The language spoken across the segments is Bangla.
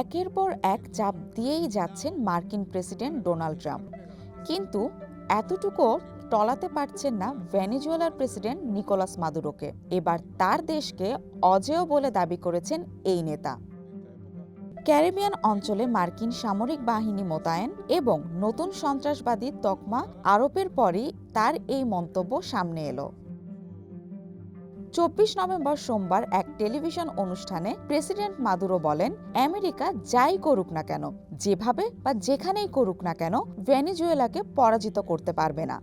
একের পর এক চাপ দিয়েই যাচ্ছেন মার্কিন প্রেসিডেন্ট ডোনাল্ড ট্রাম্প। কিন্তু এতটুকু টলাতে পারছেন না ভেনেজুয়েলার প্রেসিডেন্ট নিকোলাস মাদুরোকে। এবার তার দেশকে অজেয় বলে দাবি করেছেন এই নেতা। ক্যারিবিয়ান অঞ্চলে মার্কিন সামরিক বাহিনী মোতায়েন এবং নতুন সন্ত্রাসবাদী তকমা আরোপের পরই তার এই মন্তব্য সামনে এলো। চব্বিশ নভেম্বর সোমবার এক টেলিভিশন অনুষ্ঠানে প্রেসিডেন্ট মাদুরো বলেন আমেরিকা যাই করুক না কেন যেভাবে বা যেখানেই করুক না কেন ভেনেজুয়েলাকে পরাজিত করতে পারবে না।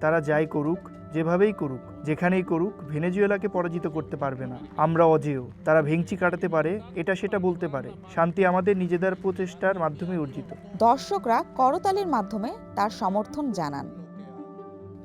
তারা যাই করুক যেভাবেই করুক যেখানেই করুক ভেনেজুয়েলাকে পরাজিত করতে পারবে না। আমরা অজেয় তারা ভেংচি কাটাতে পারে এটা সেটা বলতে পারে। শান্তি আমাদের নিজেদের প্রচেষ্টার মাধ্যমে অর্জিত। দর্শকরা করতালির মাধ্যমে তার সমর্থন জানান।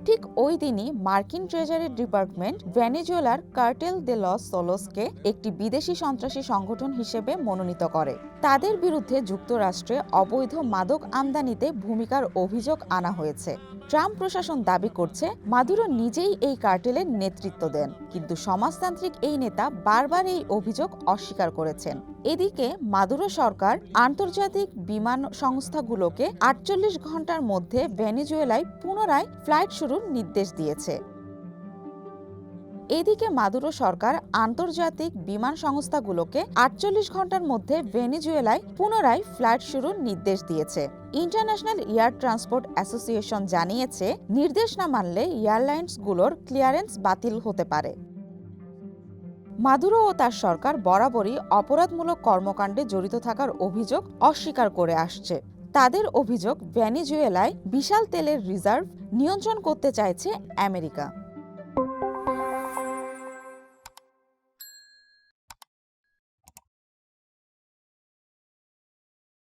ঠিক ওই দিনই মার্কিন ট্রেজারি ডিপার্টমেন্ট ভেনেজুয়েলার কার্টেল দে লস সোলোসকে একটি বিদেশি সন্ত্রাসী সংগঠন হিসেবে মনোনীত করে। তাদের বিরুদ্ধে যুক্তরাষ্ট্রে অবৈধ মাদক আমদানিতে ভূমিকার অভিযোগ আনা হয়েছে। ট্রাম্প প্রশাসন দাবি করছে, মাদুরো নিজেই এই কার্টেলের নেতৃত্ব দেন, কিন্তু সমাজতান্ত্রিক এই নেতা বারবার এই অভিযোগ অস্বীকার করেছেন। এদিকে মাদুরো সরকার আন্তর্জাতিক বিমান সংস্থাগুলোকে আটচল্লিশ ঘণ্টার মধ্যে ভেনেজুয়েলায় পুনরায় ফ্লাইট শুরুর নির্দেশ দিয়েছে। এদিকে মাদুরো সরকার আন্তর্জাতিক বিমান সংস্থাগুলোকে আটচল্লিশ ঘণ্টার মধ্যে ভেনেজুয়েলায় পুনরায় ফ্লাইট শুরুর নির্দেশ দিয়েছে। ইন্টারন্যাশনাল এয়ার ট্রান্সপোর্ট অ্যাসোসিয়েশন জানিয়েছে, নির্দেশ না মানলে এয়ারলাইন্সগুলোর ক্লিয়ারেন্স বাতিল হতে পারে। মাদুরো ও তার সরকার বরাবরই অপরাধমূলক কর্মকাণ্ডে জড়িত থাকার অভিযোগ অস্বীকার করে আসছে। তাদের অভিযোগ ভেনেজুয়েলায় বিশাল তেলের রিজার্ভ নিয়ন্ত্রণ করতে চাইছে আমেরিকা।